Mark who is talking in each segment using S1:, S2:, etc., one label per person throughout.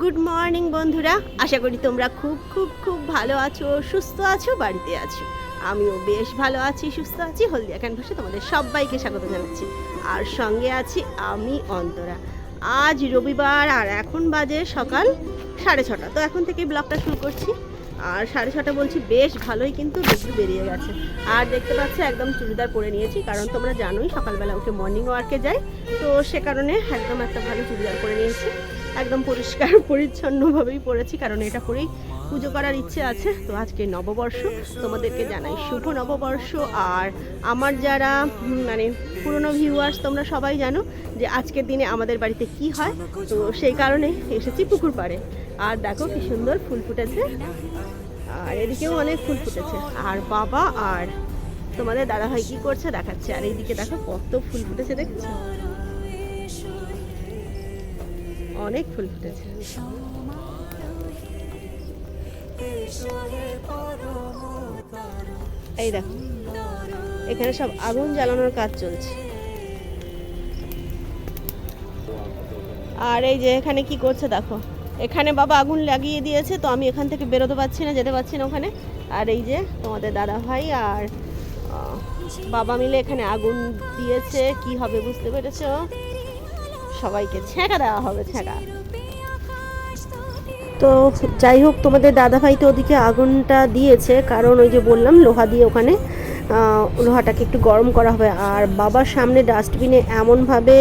S1: Good morning বন্ধুরা। আশা করি তোমরা খুব খুব খুব ভালো আছো, সুস্থ আছো, বাড়িতে আছো। আমিও বেশ ভালো আছি, সুস্থ আছি। হলদিয়া ক্যানভাসে তোমাদের সবাইকে স্বাগত জানাচ্ছি। আর সঙ্গে আছি আমি, অন্তরা। আজ রবিবার আর এখন বাজে সকাল সাড়ে ছটা। তো এখন থেকেই ব্লগটা শুরু করছি। আর সাড়ে ছটা বলছি, বেশ ভালোই কিন্তু রোদ্দুর বেরিয়ে গেছে। আর দেখতে পাচ্ছ, একদম চুড়িদার পরে নিয়েছি, কারণ তোমরা জানোই সকালবেলা উঠে মর্নিং ওয়ার্কে যাই। তো সে কারণে একদম একটা ভালো চুড়িদার পরে নিয়েছি। একদম পরিষ্কার, পরিচ্ছন্নভাবেই পড়েছি, কারণ এটা পরেই পুজো করার ইচ্ছে আছে। তো আজকে নববর্ষ, তোমাদেরকে জানাই শুভ নববর্ষ। আর আমার যারা মানে পুরনো ভিউয়ার্স তোমরা সবাই জানো যে আজকের দিনে আমাদের বাড়িতে কি হয়। তো সেই কারণে এসেছি পুকুর পাড়ে। আর দেখো কি সুন্দর ফুল ফুটেছে। আর এদিকেও অনেক ফুল ফুটেছে। আর বাবা আর তোমাদের দাদাভাই কি করছে দেখাচ্ছে। আর এইদিকে দেখো কত ফুল ফুটেছে, দেখছ? অনেক ফুল ফুটেছে। এই দেখো, এখানে সব আগুন জ্বালানোর কাজ চলছে। আর এই যে এখানে কি করছে দেখো, এখানে বাবা আগুন লাগিয়ে দিয়েছে, তো আমি এখান থেকে বেরোতে পারছি না, যেতে পারছি না ওখানে। আর এই যে তোমাদের দাদা ভাই আর বাবা মিলে এখানে আগুন দিয়েছে, কি হবে বুঝতে পেরেছ? সবাইকে ছেঁকা দেওয়া হবে ছেঁকা। তো যাই হোক তোমাদের দাদাভাই তো ওদিকে আগুনটা দিয়েছে কারণ ওই যে বললাম লোহা দিয়ে ওখানে লোহাটাকে একটু গরম করা হবে। আর বাবার সামনে ডাস্টবিনে এমনভাবে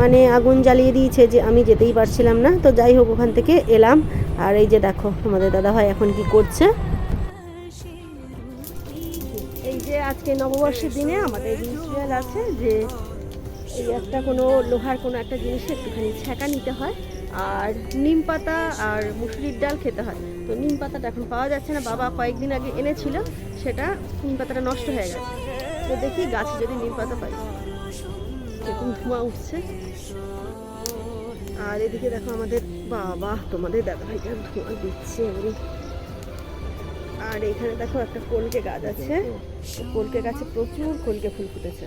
S1: মানে আগুন জ্বালিয়ে দিয়েছে যে আমি যেতেই পারছিলাম না। তো যাই হোক ওখান থেকে এলাম। আর এই যে দেখো তোমাদের দাদাভাই এখন কি করছে। এই যে আজকে নববর্ষের দিনে আমাদের রিচুয়াল আছে যে এই একটা কোনো লোহার কোনো একটা জিনিসে একটুখানি ছ্যাঁকা নিতে হয় আর নিম পাতা আর মুসুরির ডাল খেতে হয়। তো নিম পাতাটা এখন পাওয়া যাচ্ছে না, বাবা কয়েকদিন আগে এনেছিল, সেটা নিম পাতাটা নষ্ট হয়ে গেছে। তো দেখি গাছে যদি নিম পাতা পাই। এরকম ধোঁয়া উঠছে। আর এদিকে দেখো আমাদের বাবা, তোমাদের দাদা ভাইটা ধোঁয়া দিচ্ছে। আর এখানে দেখো একটা কলকে গাছ আছে। কলকে গাছে প্রচুর কলকে ফুল ফুটেছে।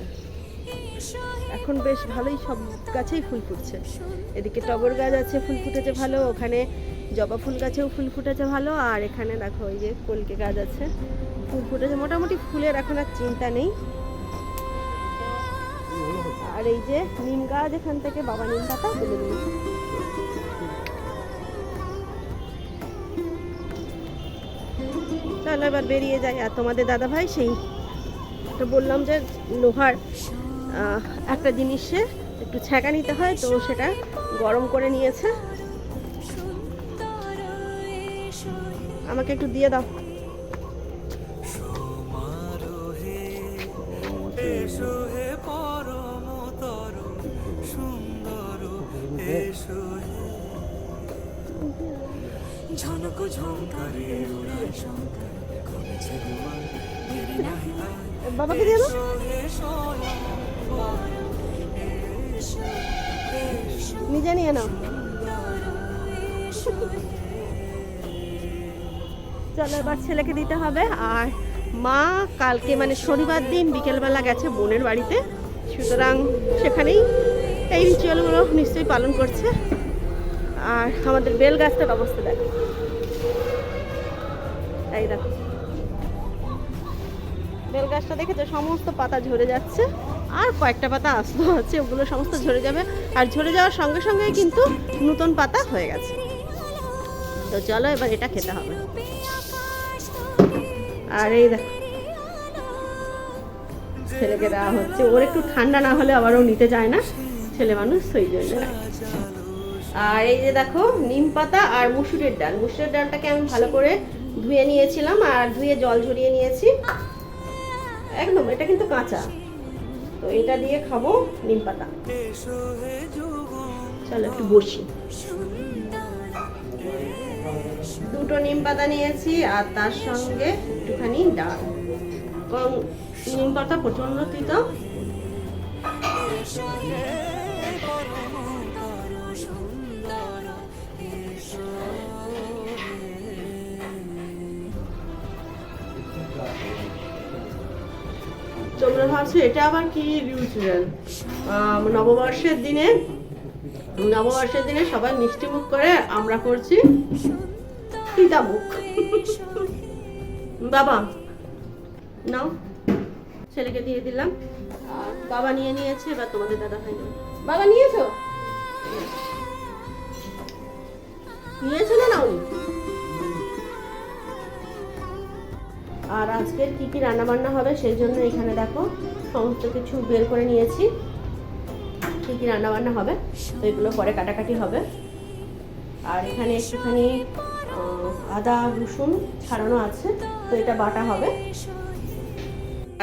S1: এখন বেশ ভালোই সব গাছেই ফুল ফুটছে। এদিকে টগর গাছ আছে, ফুল ফুটেছে ভালো, ওখানে জবা ফুল গাছেও ফুল ফুটেছে ভালো, আর এখানে দেখো ওই যে কলকে গাছ আছে, ফুল ফুটেছে। মোটামুটি ফুলের এখন আর চিন্তা নেই। আর এই যে নিম গাছ, এখান থেকে বাবা নিম পাতা তুলে দিয়েছে চলো এবার বেরিয়ে যাই। আর তোমাদের দাদা ভাই সেই, তো বললাম যে লোহার একটা জিনিসে একটু ছ্যাঁকা নিতে হয়, তো সেটা গরম করে নিয়েছে আমাকে একটু দিয়ে দাও। বাবাকে দিয়ে দাও নিজে নিয়ে নাও। চলো, এবার ছেলেকে দিতে হবে। আর মা কালকে মানে শনিবার দিন বিকেলবেলা গেছে বোনের বাড়িতে। সুতরাং সেখানেই এই রিচুয়ালগুলো নিশ্চয়ই পালন করছে। আর আমাদের বেল গাছটার অবস্থা দেখো। এই দেখো। বেল গাছটা দেখেছ? সমস্ত পাতা ঝরে যাচ্ছে। আর কয়েকটা পাতা আস্ত আছে, ওগুলো সমস্ত ঝরে যাবে। আর ঝরে যাওয়ার সঙ্গে সঙ্গেই কিন্তু নতুন পাতা হয়ে গেছে। তো চলো এবার এটা খেতে হবে। আর এই দেখো। ছেলেকে দেওয়া হচ্ছে। ওর একটু ঠান্ডা না হলে আবারও নিতে চায় না। ছেলে মানুষ, সেই জন্য। আর এই যে দেখো, নিম পাতা আর মুসুরের ডাল। মুসুরের ডালটাকে আমি ভালো করে ধুয়ে নিয়েছিলাম আর ধুয়ে জল ঝরিয়ে নিয়েছি। একদম, এটা কিন্তু কাঁচা। তো এটা দিয়ে খাব নিম পাতা। চলো একটু বসি। দুটো নিম পাতা নিয়েছি আর তার সঙ্গে একটুখানি ডাল। এবং নিম পাতা প্রচণ্ড তিতা। তোমরা ভাবছ, এটা আবার কি রিচুয়াল নববর্ষের দিনে নববর্ষের দিনে সবাই মিষ্টি মুখ করে আমরা করছি পিতা মুখ। বাবা, নাও, ছেলেকে দিয়ে দিলাম। বাবা নিয়ে নিয়েছে, এবার তোমাদের দাদা ভাই বাবা নিয়েছো? নিয়েছো না নাও আর আজকের কি কি রান্না বান্না হবে সেই জন্য এখানে দেখো সমস্ত কিছু বের করে নিয়েছি। কি কি রান্না বান্না হবে, তো এগুলো পরে কাটাকাটি হবে। আর এখানে একটুখানি আদা, রসুন ছাড়ানো আছে, তো এটা বাটা হবে।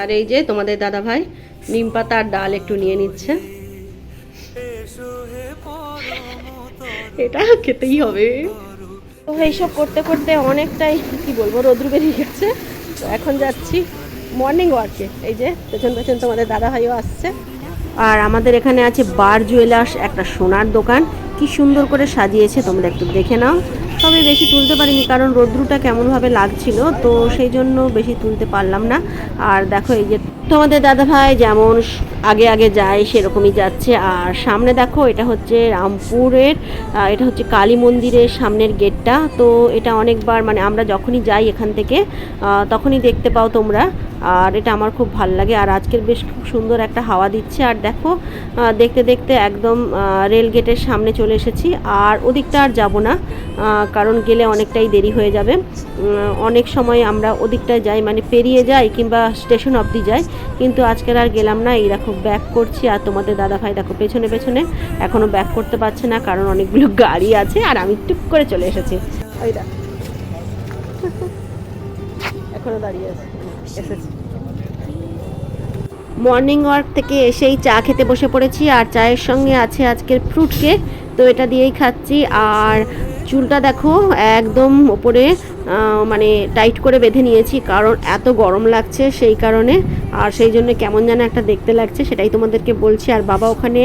S1: আর এই যে তোমাদের দাদা ভাই নিম পাতা আর ডাল একটু নিয়ে নিচ্ছে। এটা খেতেই হবে। তো এইসব করতে করতে অনেকটাই, কি বলব, রোদ্রু বেরিয়ে গেছে। তো এখন যাচ্ছি মর্নিং ওয়ার্কে এই যে, পেছন পেছন তোমাদের দাদা ভাইও আসছে। আর আমাদের এখানে আছে বার জুয়েলার্স, একটা সোনার দোকান। কি সুন্দর করে সাজিয়েছে, তোমরা একটু দেখে নাও। তবে বেশি তুলতে পারিনি, কারণ রোদ্রুটা কেমনভাবে লাগছিল, তো সেই জন্য বেশি তুলতে পারলাম না। আর দেখো, এই যে তোমাদের দাদা ভাই যেমন আগে আগে যায় সেরকমই যাচ্ছে। আর সামনে দেখো, এটা হচ্ছে রামপুরের এটা হচ্ছে কালী মন্দিরের সামনের গেটটা। তো এটা অনেকবার মানে আমরা যখনই যাই এখান থেকে তখনই দেখতে পাও তোমরা। আর এটা আমার খুব ভালো লাগে। আর আজকের বেশ খুব সুন্দর একটা হাওয়া দিচ্ছে। আর দেখো দেখতে দেখতে একদম রেল গেটের সামনে চলে এসেছি। আর ওদিকটা আর যাব না কারণ গেলে অনেকটাই দেরি হয়ে যাবে। অনেক সময় আমরা ওদিকটায় যাই মানে পেরিয়ে যাই কিংবা স্টেশন অবধি যাই। কিন্তু আজকের আর গেলাম না। এই দেখো, ব্যাক করছি। আর তোমাদের দাদা ভাই দেখো, পেছনে পেছনে এখনও ব্যাক করতে পারছে না, কারণ অনেকগুলো গাড়ি আছে। আর আমি টুক করে চলে এসেছি। এখনও দাঁড়িয়ে আছে। মর্নিং ওয়ার্ক থেকে এসেই চা খেতে বসে পড়েছি আর চায়ের সঙ্গে আছে আজকের ফ্রুট কেক তো এটা দিয়েই খাচ্ছি আর চুলটা দেখো একদম ওপরে মানে টাইট করে বেঁধে নিয়েছি কারণ এত গরম লাগছে সেই কারণে। আর সেই জন্য কেমন যেন একটা দেখতে লাগছে সেটাই তোমাদেরকে বলছি। আর বাবা ওখানে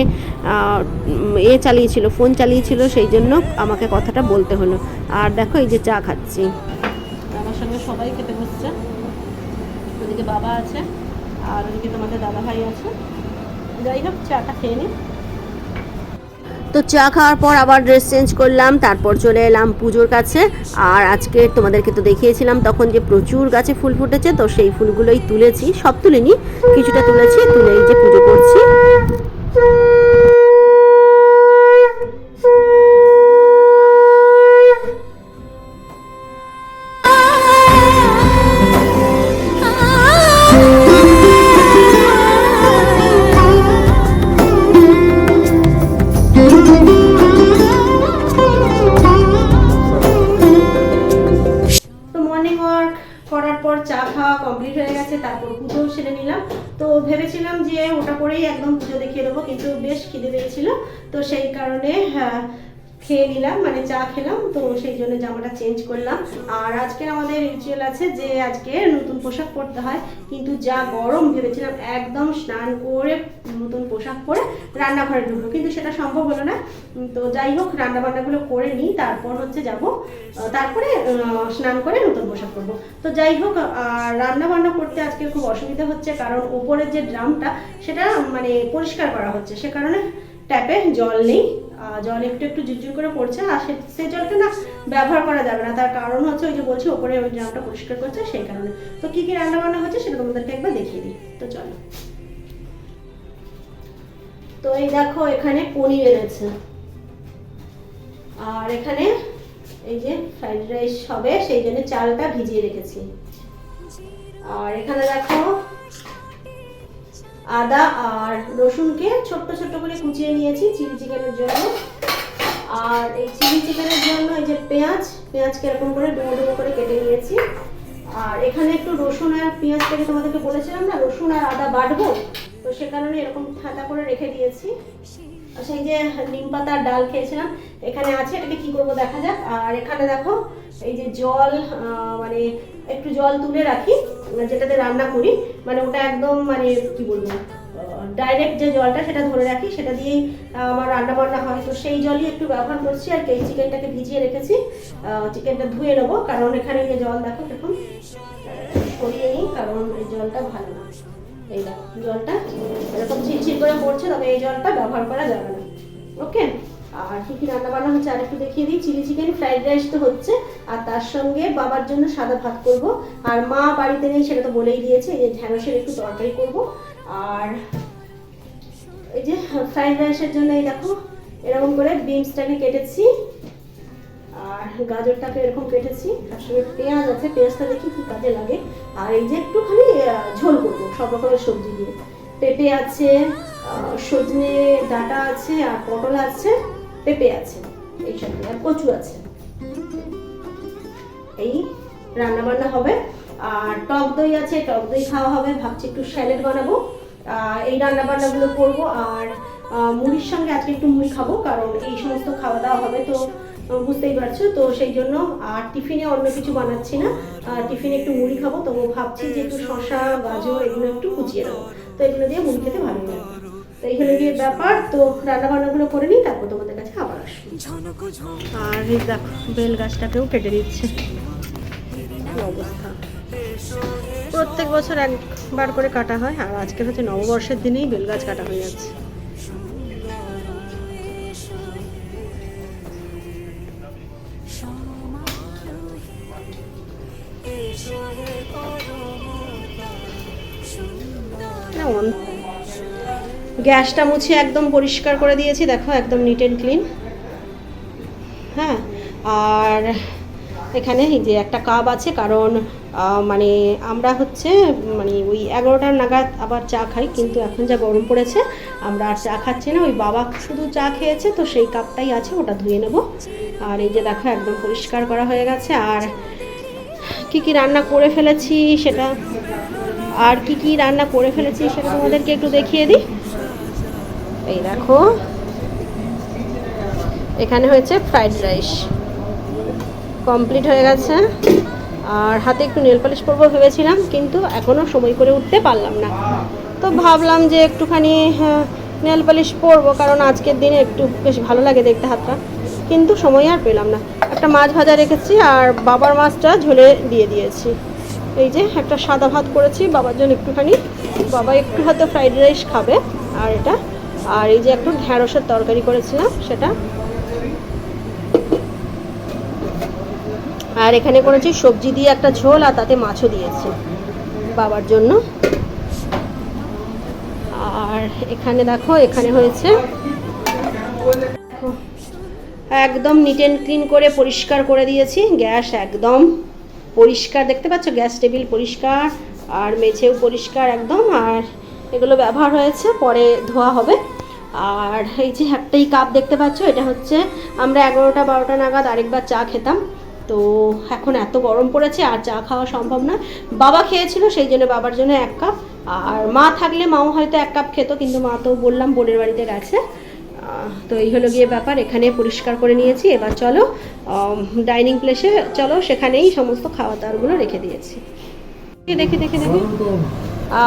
S1: এ চালিয়েছিল ফোন চালিয়েছিল সেই জন্য আমাকে কথাটা বলতে হলো। আর দেখো এই যে চা খাচ্ছি। আমার সঙ্গে সবাই খেতে বসছে। ওদিকে বাবা আছে, আর ওদিকে তোমাদের দাদা ভাই আছে। যাই হোক চাটা খেয়ে নিই। তো চা খাওয়ার পর আবার ড্রেস চেঞ্জ করলাম, তারপর চলে এলাম পুজোর কাছে। আর আজকে তোমাদেরকে তো দেখিয়েছিলাম তখন যে প্রচুর গাছে ফুল ফুটেছে, তো সেই ফুলগুলোই তুলেছি, সব তুলিনি, কিছুটা তুলেছি তুলে এই যে পুজো করছি। দেবো কিন্তু বেশ খিদে পেয়েছিল। তো সেই কারণে হ্যাঁ, খেয়ে নিলাম মানে চা খেলাম, তো সেই জন্য জামাটা চেঞ্জ করলাম। আর আজকে আমাদের রিচুয়াল আছে যে আজকে নতুন পোশাক পরতে হয়। কিন্তু যা গরম ভেবেছিলাম একদম স্নান করে নতুন পোশাক পরে রান্নাঘরে ঢুকবো। কিন্তু সেটা সম্ভব হলো না। তো যাই হোক রান্না বান্নাগুলো করে নিই, তারপর হচ্ছে যাব তারপরে স্নান করে নতুন পোশাক পরবো। তো যাই হোক রান্না বান্না করতে আজকে খুব অসুবিধা হচ্ছে, কারণ ওপরের যে ড্রামটা, সেটা মানে পরিষ্কার করা হচ্ছে। সে কারণে ট্যাপে জল নেই। জল একটু একটু ঝুরঝুর করে পড়ছে আর সে সেই জলটা না ব্যবহার করা যাবে না। তার কারণ হচ্ছে ওই যে বলছি, ওপরে ওই ড্রামটা পরিষ্কার করছে সেই কারণে। তো কী কী রান্না বান্না হচ্ছে সেটা তোমাদেরকে একবার দেখিয়ে দিই। তো চলো। তো এই দেখো, এখানে পনির এনেছে। আর এখানে এই যে ফ্রাইড রাইস হবে, সেই জন্য চালটা ভিজিয়ে রেখেছি। আর এখানে দেখো আদা আর রসুনকে ছোট্ট ছোট্ট করে কুচিয়ে নিয়েছি চিলি চিকেনের জন্য। আর এই চিলি চিকেনের জন্য এই যে পেঁয়াজ, পেঁয়াজকে এরকম করে ডুমো ডুমো করে কেটে নিয়েছি। আর এখানে একটু রসুন আর পেঁয়াজটাকে তোমাদেরকে বলেছিলাম না, রসুন আর আদা বাটবো, তো সে কারণে এরকম ঠান্ডা করে রেখে দিয়েছি। সেই যে নিম পাতার ডাল খেয়েছিলাম, এখানে আছে, এটাকে কি করব দেখা যাক। আর এখানে দেখো, এই যে জল মানে একটু জল তুলে রাখি, যেটাতে রান্না করি। মানে ওটা একদম মানে কি বলব ডাইরেক্ট যে জলটা সেটা ধরে রাখি, সেটা দিয়েই আমার রান্না বান্না হয়। তো সেই জলই একটু ব্যবহার করছি, আর এই চিকেনটাকে ভিজিয়ে রেখেছি। চিকেনটা ধুয়ে নেব, কারণ এখানে যে জল দেখো দেখুন সরিয়ে নিই, কারণ এই জলটা ভালো না। এই জলটা ঝিরঝির করে পড়ছে তবে এই জলটা ব্যবহার করা যাবে না। ওকে? আর কি কি রান্না বান্না হচ্ছে, আর একটু দেখিয়ে দিই। চিলি চিকেন, ফ্রাইড রাইস তো হচ্ছে, আর তার সঙ্গে বাবার জন্য সাদা ভাত করব। আর মা বাড়িতে নেই, সেটা তো বলেই দিয়েছে, এই যে ঢ্যাঁড়সের একটু তরকারি করব। আর এই যে ফ্রাইড রাইসের জন্য এই দেখো, এরকম করে বিনসটাকে কেটেছি। আর গাজরটাকে এরকম কেটেছি, তার সঙ্গে পেঁয়াজ আছে, পেঁয়াজটা দেখি কি কাজে লাগে। আর এই যে একটুখানি ঝোল করব, সব রকমের সবজি দিয়ে। পেঁপে আছে সজনে ডাঁটা আছে আর পটল আছে, পেঁপে আছে এইসব আর কচু আছে। এই রান্না বান্না হবে। আর টক দই আছে, টক দই খাওয়া হবে, ভাবছি একটু স্যালাড বানাবো। এই রান্না বান্নাগুলো করব আর মুড়ির সঙ্গে আজকে একটু মুড়ি খাব, কারণ এই সমস্ত খাওয়া দাওয়া হবে তো বুঝতেই পারছ। তো সেই জন্য আর টিফিনে অন্য কিছু বানাচ্ছি না। টিফিনে একটু মুড়ি খাব, তো ভাবছি যে একটু শশা গাজর এগুলো একটু কুচিয়ে নেব। তো এগুলো দিয়ে মুড়ি খেতে ভালো লাগে। তো এইখানে গিয়ে ব্যাপার, তো রান্না বান্নাগুলো করে নিই, তারপর তোমাদের কাছে আবার আসব। আর এই দেখো, বেল গাছটাকেও কেটে দিচ্ছে প্রত্যেক বছর একবার করে কাটা হয়, আর আজকে হচ্ছে নববর্ষের দিনেই বেল গাছ কাটা হয়ে যাচ্ছে। গ্যাসটা মুছে একদম পরিষ্কার করে দিয়েছি, দেখো একদম নিট অ্যান্ড ক্লিন হ্যাঁ আর এখানে যে একটা কাপ আছে, কারণ মানে আমরা হচ্ছে মানে ওই এগারোটার নাগাদ আবার চা খাই, কিন্তু এখন যা গরম পড়েছে, আমরা আর চা খাচ্ছি না। ওই বাবা শুধু চা খেয়েছে, তো সেই কাপটাই আছে, ওটা ধুয়ে নেব। আর এই যে দেখো, একদম পরিষ্কার করা হয়ে গেছে। আর কি কি রান্না করে ফেলেছি সেটা, আর কি কি রান্না করে ফেলেছি সেটা তোমাদেরকে একটু দেখিয়ে দিই। এই দেখো। এখানে হয়েছে ফ্রাইড রাইস কমপ্লিট হয়ে গেছে। আর হাতে একটু নেল পালিশ করব ভেবেছিলাম, কিন্তু এখনও সময় করে উঠতে পারলাম না। তো ভাবলাম যে একটুখানি নেল পালিশ পরবো, কারণ আজকের দিনে একটু বেশ ভালো লাগে দেখতে হাতটা। কিন্তু সময় আর পেলাম না। একটা মাছ ভাজা রেখেছি, আর বাবার মাছটা ঝোলে দিয়ে দিয়েছি। এই যে একটা সাদা ভাত করেছি, বাবার জন্য একটুখানি। বাবা একটু হয়তো ফ্রাইড রাইস খাবে, আর এটা আর এই যে একটু ঢ্যাঁড়সের তরকারি করেছিলাম, সেটা। আর এখানে করেছি সবজি দিয়ে একটা ঝোল, আর তাতে মাছও দিয়েছি বাবার জন্য। আর এখানে দেখো, এখানে হয়েছে একদম নিট অ্যান্ড ক্লিন করে পরিষ্কার করে দিয়েছি, গ্যাস একদম পরিষ্কার, দেখতে পাচ্ছ গ্যাস টেবিল পরিষ্কার, আর মেঝেও পরিষ্কার একদম, আর এগুলো ব্যবহার হয়েছে, পরে ধোয়া হবে। আর এই যে একটাই কাপ দেখতে পাচ্ছ, এটা হচ্ছে আমরা এগারোটা বারোটা নাগাদ আরেকবার চা খেতাম। তো এখন এত গরম পড়েছে, আর চা খাওয়া সম্ভব না। বাবা খেয়েছিল, সেই জন্য বাবার জন্য এক কাপ আর মা থাকলে মাও হয়তো এক কাপ খেত, কিন্তু মা তো বললাম বোনের বাড়িতে গেছে। তো এই হলো গিয়ে ব্যাপার, এখানে পরিষ্কার করে নিয়েছি। এবার চলো ডাইনিং প্লেসে চলো, সেখানেই সমস্ত খাওয়া দাওয়াগুলো রেখে দিয়েছি। দেখি দেখি দেখি।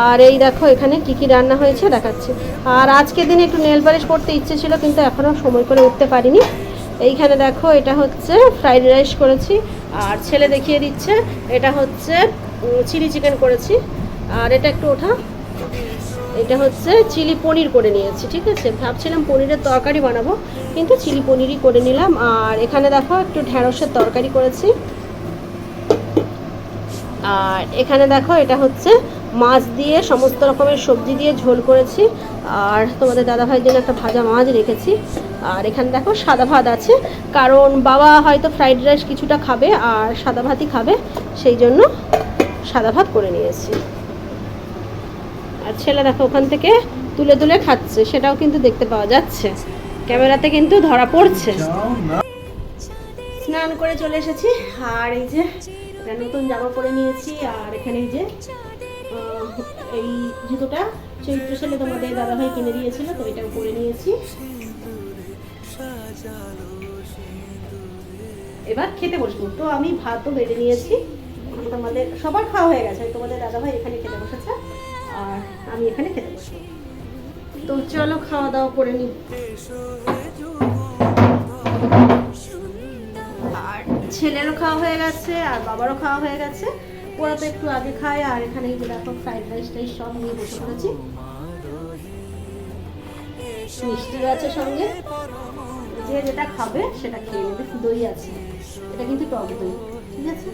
S1: আর এই দেখো, এখানে কি কি রান্না হয়েছে দেখাচ্ছি। আর আজকের দিনে একটু নেল পালিশ করতে ইচ্ছে ছিল, কিন্তু এখনও সময় করে উঠতে পারিনি। এইখানে দেখো, এটা হচ্ছে ফ্রাইড রাইস করেছি। আর ছেলে দেখিয়ে দিচ্ছে, এটা হচ্ছে চিলি চিকেন করেছি। আর এটা একটু ওঠা। এটা হচ্ছে চিলি পনির করে নিয়েছি, ঠিক আছে? ভাবছিলাম পনিরের তরকারি বানাবো, কিন্তু চিলি পনিরই করে নিলাম। আর এখানে দেখো, একটু ঢ্যাঁড়সের তরকারি করেছি। আর এখানে দেখো, এটা হচ্ছে মাছ দিয়ে সমস্ত রকমের সবজি দিয়ে ঝোল করেছি। আর তোমাদের দাদাভাইয়ের জন্য একটা ভাজা মাছ রেখেছি। আর এখানে দেখো সাদা ভাত আছে। কারণ বাবা হয়তো ফ্রাইড রাইস কিছুটা খাবে আর সাদা ভাতই খাবে। সেই জন্য সাদা ভাত করে নিয়েছি। আর ছেলে দেখো ওখান থেকে তুলে তুলে খাচ্ছে। সেটাও কিন্তু দেখতে পাওয়া যাচ্ছে। ক্যামেরাতে কিন্তু ধরা পড়ছে। স্নান করে চলে এসেছি। আর এই যে নতুন জামা পরে নিয়েছি। আর এখানে এই যে এই জুতোটা চৈত্র সালে তোমাদের দাদাভাই কিনে দিয়েছিল, তো এটাও পরে নিয়েছি। এবার খেতে বসবো। তো আমি ভাতও বেড়ে নিয়েছি। তোমাদের, সবার খাওয়া হয়ে গেছে। তোমাদের দাদাভাই এখানে খেতে বসেছে, আর আমি এখানে খেতে বসবো। তো চলো খাওয়া দাওয়া করে নিই। আর ছেলেরও খাওয়া হয়ে গেছে, আর বাবারও খাওয়া হয়ে গেছে। ওরা তো একটু আগে খায়, আর এখানে যে দেখো ফ্রাইড রাইস টাইস সব নিয়ে বসে পড়েছি। মিষ্টি আছে সঙ্গে। যে যেটা খাবে সেটা খেয়ে নেবে দই আছে। এটা কিন্তু টক দই, ঠিক আছে?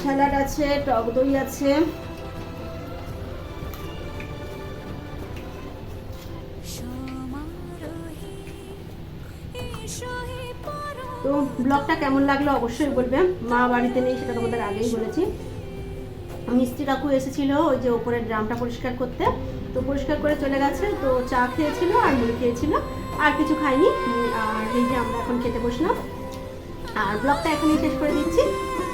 S1: স্যালাড আছে, টক দই আছে। ব্লগটা কেমন লাগল অবশ্যই বলবে। মা বাড়িতে নেই, সেটা তোমাদের আগেই বলেছি। মিস্ত্রি কাকু এসেছিল, ওই যে ওপরের ড্রামটা পরিষ্কার করতে। তো পরিষ্কার করে চলে গেছে, তো চা খেয়েছিল আর মুড়ি খেয়েছিল। আর কিছু খাইনি, আর এই যে আমরা এখন খেতে বসলাম। আর ব্লগটা এখনই শেষ করে দিচ্ছি।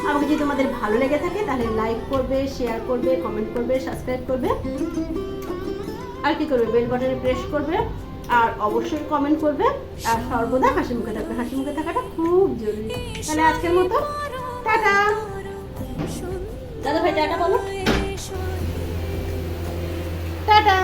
S1: আমাকে যদি তোমাদের ভালো লেগে থাকে, তাহলে লাইক করবে শেয়ার করবে কমেন্ট করবে সাবস্ক্রাইব করবে। আর কি করবে? বেল বাটনে প্রেস করবে। আর অবশ্যই কমেন্ট করবে। আর সর্বদা হাসি মুখে থাকবে। হাসি মুখে থাকাটা খুব জরুরি। তাহলে আজকের মতো টাটা। দাদা ভাই টাটা বলো। টাটা।